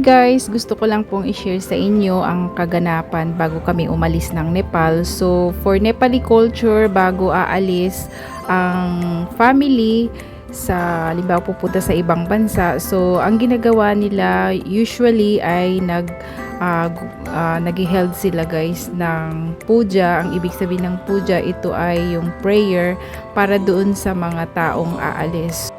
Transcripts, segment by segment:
Guys! Gusto ko lang pong i-share sa inyo ang kaganapan bago kami umalis ng Nepal. So, for Nepali culture, bago aalis ang family sa halimbawa pupunta sa ibang bansa. So, ang ginagawa nila usually ay nag uh, uh, nag-held sila guys ng puja. Ang ibig sabihin ng puja, ito ay yung prayer para doon sa mga taong aalis.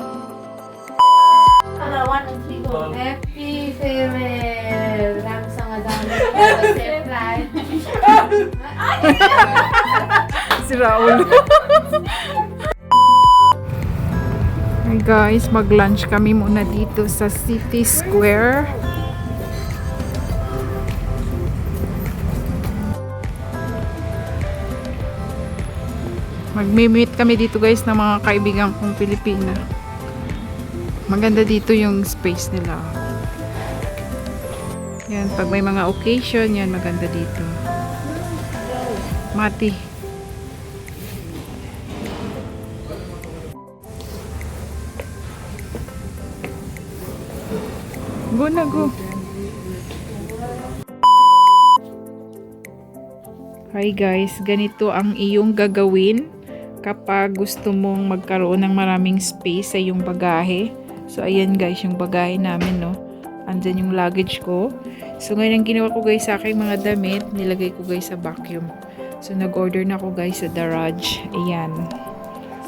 Raul. Hi guys, mag-lunch kami muna dito sa City Square. Magmi-meet kami dito guys ng mga kaibigan kong Pilipina. Maganda dito yung space nila. Yan, pag may mga occasion, yan maganda dito. Mati. Go na go. Hi guys, ganito ang iyong gagawin kapag gusto mong magkaroon ng maraming space sa iyong bagahe. So ayan guys, yung bagahe namin no. Andyan yung luggage ko. So ngayon ang ginawa ko guys sa aking mga damit, nilagay ko guys sa vacuum. So nag-order na ako guys sa Daraj. Ayan.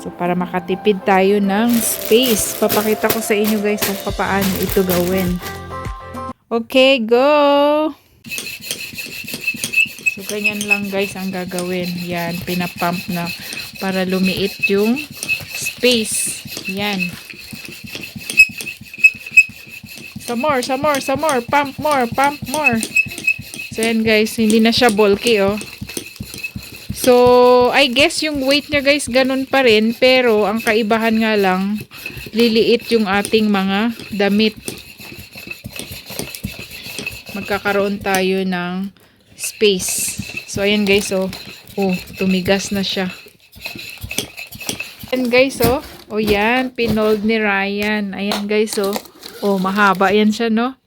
So para makatipid tayo ng space, papakita ko sa inyo guys kung paano ito gawin. Okay, go! So ganyan lang guys ang gagawin. Yan, pinapump na para lumiit yung space. Yan. Some more, some more, some more. Pump more, pump more. So yan guys, hindi na siya bulky oh. So, I guess yung weight niya guys ganun pa rin. Pero, ang kaibahan nga lang, liliit yung ating mga damit. Magkakaroon tayo ng space. So, ayan guys oh. Oh, tumigas na siya. Ayan guys oh. O yan, pinold ni Ryan. Ayan guys oh. Oh, mahaba yan siya no.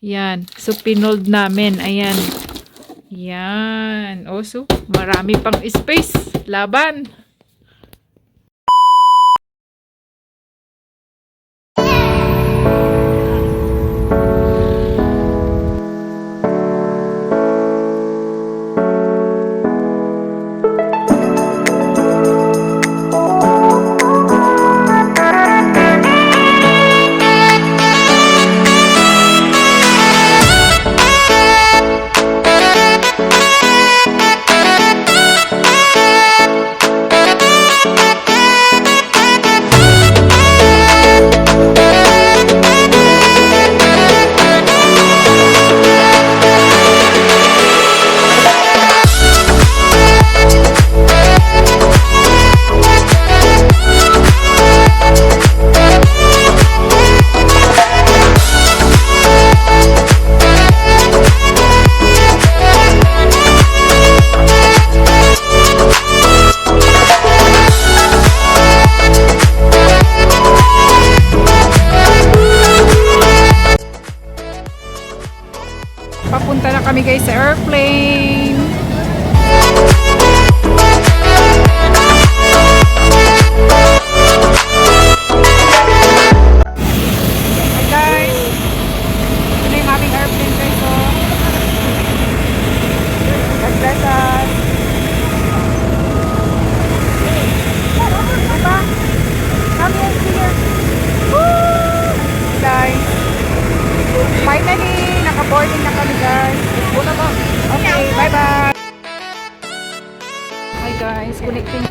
Yan. So, pinold namin. Ayan. Yan. O, so, marami pang space. Laban. Kami guys sa airplane.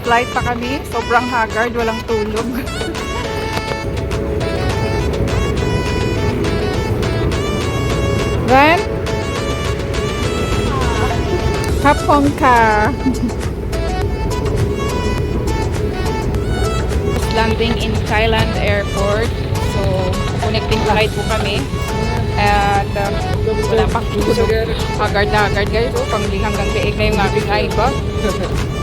Flight pa kami. Sobrang haggard, walang tulog. Ren? Hapon ka. landing in Thailand airport. So, connecting flight po kami. At um, wala pang tulog. Haggard na haggard guys. Oh, pangling hanggang leeg na yung aking eye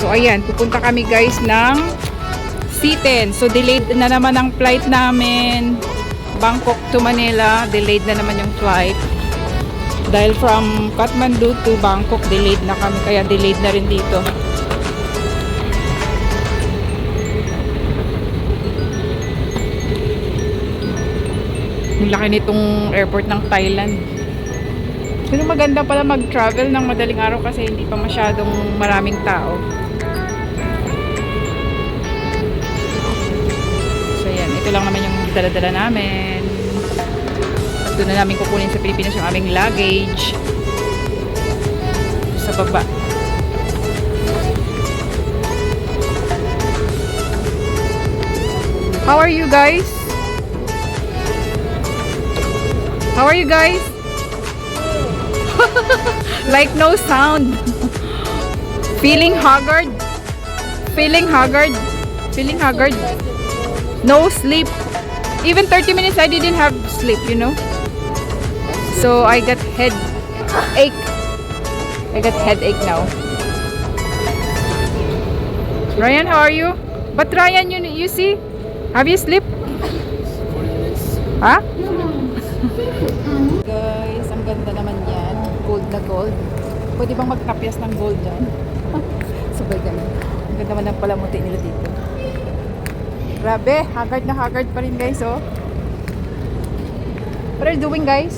So, ayan. Pupunta kami guys ng C10. So, delayed na naman ang flight namin. Bangkok to Manila, delayed na naman yung flight. Dahil from Kathmandu to Bangkok, delayed na kami. Kaya delayed na rin dito. Ang laki nitong airport ng Thailand. Pero maganda pala mag-travel ng madaling araw kasi hindi pa masyadong maraming tao. Ito lang naman yung dala-dala namin. Doon na namin kukunin sa Pilipinas yung aming luggage. Sa baba. How are you guys? How are you guys? like no sound. Feeling haggard? Feeling haggard? Feeling haggard? No sleep. Even 30 minutes I didn't have sleep, you know? So I got head ache. I got headache now. Ryan, how are you? But Ryan, you you see? Have you sleep? Ha? Guys, ang ganda naman yan. Gold na gold. Pwede bang magtapyas ng gold dyan? Sabay ganun. Ang ganda naman ng palamuti nila dito. Grabe, haggard na haggard pa rin guys, oh. What are you doing, guys?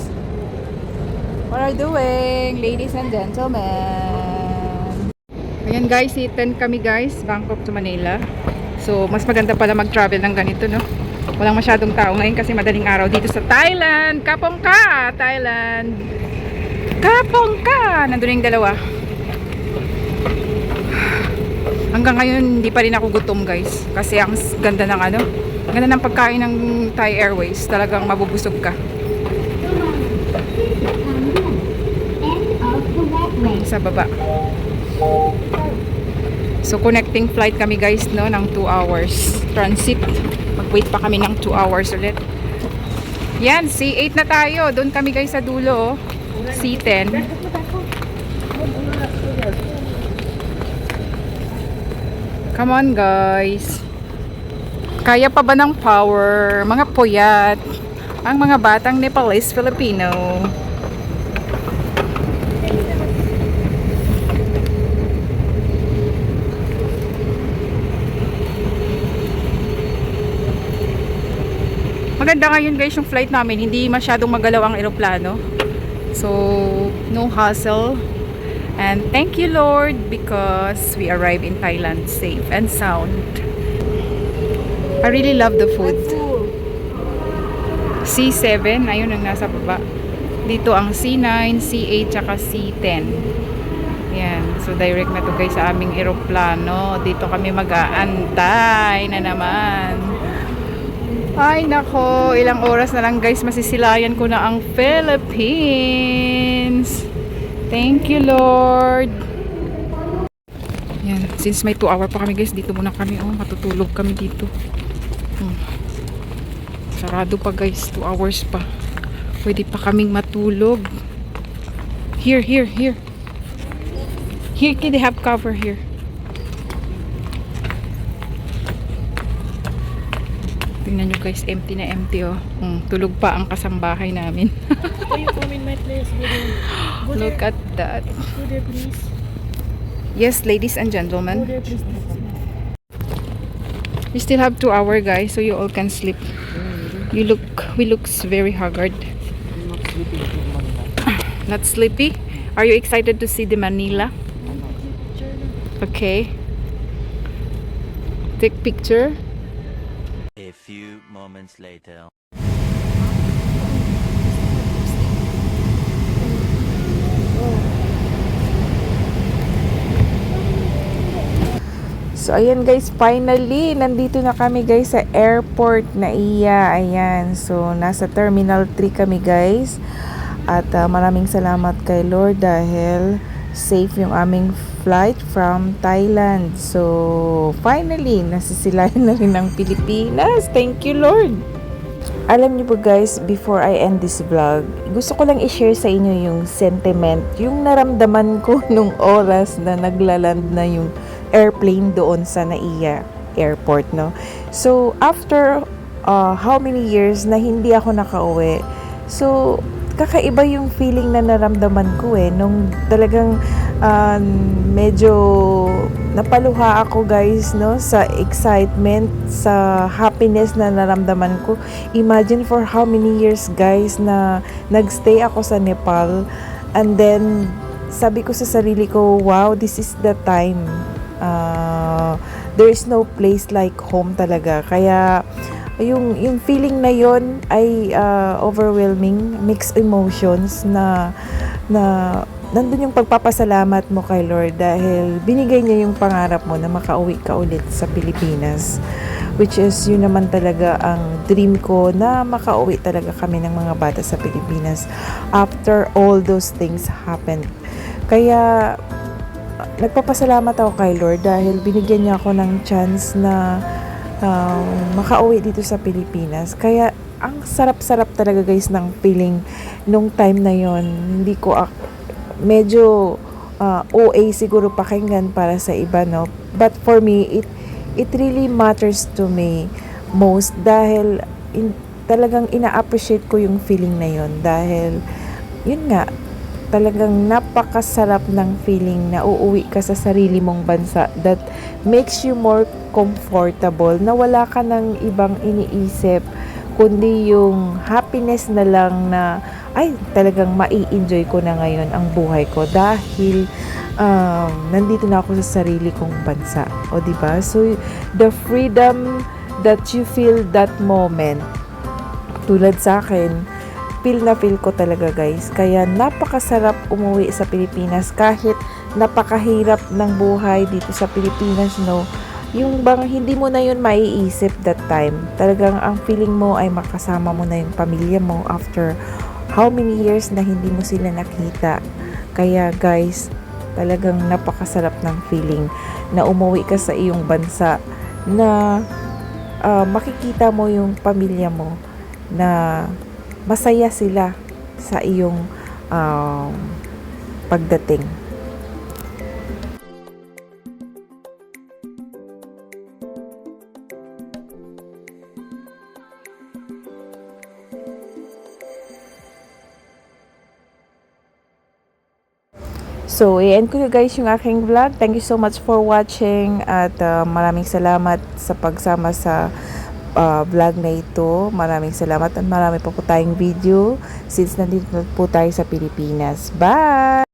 What are you doing, ladies and gentlemen? Ayan guys, iten kami guys, Bangkok to Manila. So, mas maganda pala mag-travel ng ganito, no? Walang masyadong tao ngayon kasi madaling araw dito sa Thailand. Kapong ka, Thailand. Kapong ka. Nandun yung dalawa. Hanggang ngayon, hindi pa rin ako gutom, guys. Kasi ang ganda ng ano, ganda ng pagkain ng Thai Airways. Talagang mabubusog ka. Sa baba. So, connecting flight kami, guys, no, ng 2 hours. Transit. Mag-wait pa kami ng 2 hours ulit. Yan, C8 na tayo. Doon kami, guys, sa dulo, oh. C10. Come on, guys. Kaya pa ba ng power? Mga puyat. Ang mga batang Nepalese Filipino. Maganda ngayon guys yung flight namin. Hindi masyadong magalaw ang eroplano. So, no hassle. And thank you Lord because we arrived in Thailand safe and sound. I really love the food. C7, ayun ang nasa baba. Dito ang C9, C8, tsaka C10. Yan. So, direct na to guys sa aming eroplano. Dito kami mag-aantay na naman. Ay, nako. Ilang oras na lang guys, masisilayan ko na ang Philippines. Thank you, Lord. Yan. Since may 2 hour pa kami guys, dito muna kami. Oh, matutulog kami dito. Hmm. Sarado pa guys. 2 hours pa. Pwede pa kaming matulog. Here, here, here. Here, they have cover here. Tingnan nyo guys, empty na empty oh. Hmm, tulog pa ang kasambahay namin. Can you come in my place? Go there. Go there. Look at that. Go there, please. Yes, ladies and Go gentlemen. there, please. We still have two hour guys, so you all can sleep. You look, we looks very haggard. Not sleepy? Are you excited to see the Manila? Okay. Take picture. Few moments later. So, ayan guys, finally, nandito na kami guys sa airport na iya. Ayan, so nasa Terminal 3 kami guys. At ah, maraming salamat kay Lord dahil safe yung aming flight from Thailand. So, finally, nasisilayan na rin ng Pilipinas. Thank you, Lord! Alam niyo po guys, before I end this vlog, gusto ko lang i-share sa inyo yung sentiment, yung naramdaman ko nung oras na naglaland na yung airplane doon sa Naiya. airport, no? So, after uh, how many years na hindi ako nakauwi, so, kakaiba yung feeling na naramdaman ko eh. Nung talagang um, medyo napaluha ako guys, no? Sa excitement, sa happiness na naramdaman ko. Imagine for how many years guys na nagstay ako sa Nepal. And then, sabi ko sa sarili ko, wow, this is the time. Uh, there is no place like home talaga. Kaya, yung, yung feeling na yon ay uh, overwhelming, mixed emotions na, na nandun yung pagpapasalamat mo kay Lord dahil binigay niya yung pangarap mo na makauwi ka ulit sa Pilipinas. Which is, yun naman talaga ang dream ko na makauwi talaga kami ng mga bata sa Pilipinas after all those things happened. Kaya, nagpapasalamat ako kay Lord dahil binigyan niya ako ng chance na um, makauwi dito sa Pilipinas. Kaya, ang sarap-sarap talaga guys ng feeling nung time na yon Hindi ko, ak- medyo uh, OA siguro pakinggan para sa iba, no? But for me, it, it really matters to me most dahil in, talagang ina-appreciate ko yung feeling na yon dahil yun nga, talagang napakasarap ng feeling na uuwi ka sa sarili mong bansa that makes you more comfortable na wala ka ng ibang iniisip kundi yung happiness na lang na ay talagang mai-enjoy ko na ngayon ang buhay ko dahil um, nandito na ako sa sarili kong bansa. O di ba? So the freedom that you feel that moment tulad sa akin feel na feel ko talaga guys. Kaya napakasarap umuwi sa Pilipinas kahit napakahirap ng buhay dito sa Pilipinas, no? Yung bang hindi mo na yun maiisip that time. Talagang ang feeling mo ay makasama mo na yung pamilya mo after how many years na hindi mo sila nakita. Kaya guys, talagang napakasarap ng feeling na umuwi ka sa iyong bansa na ah, makikita mo yung pamilya mo na masaya sila sa iyong um, pagdating. So, i-end ko guys yung aking vlog. Thank you so much for watching at uh, maraming salamat sa pagsama sa uh, vlog na ito. Maraming salamat at marami pa po tayong video since nandito na po tayo sa Pilipinas. Bye!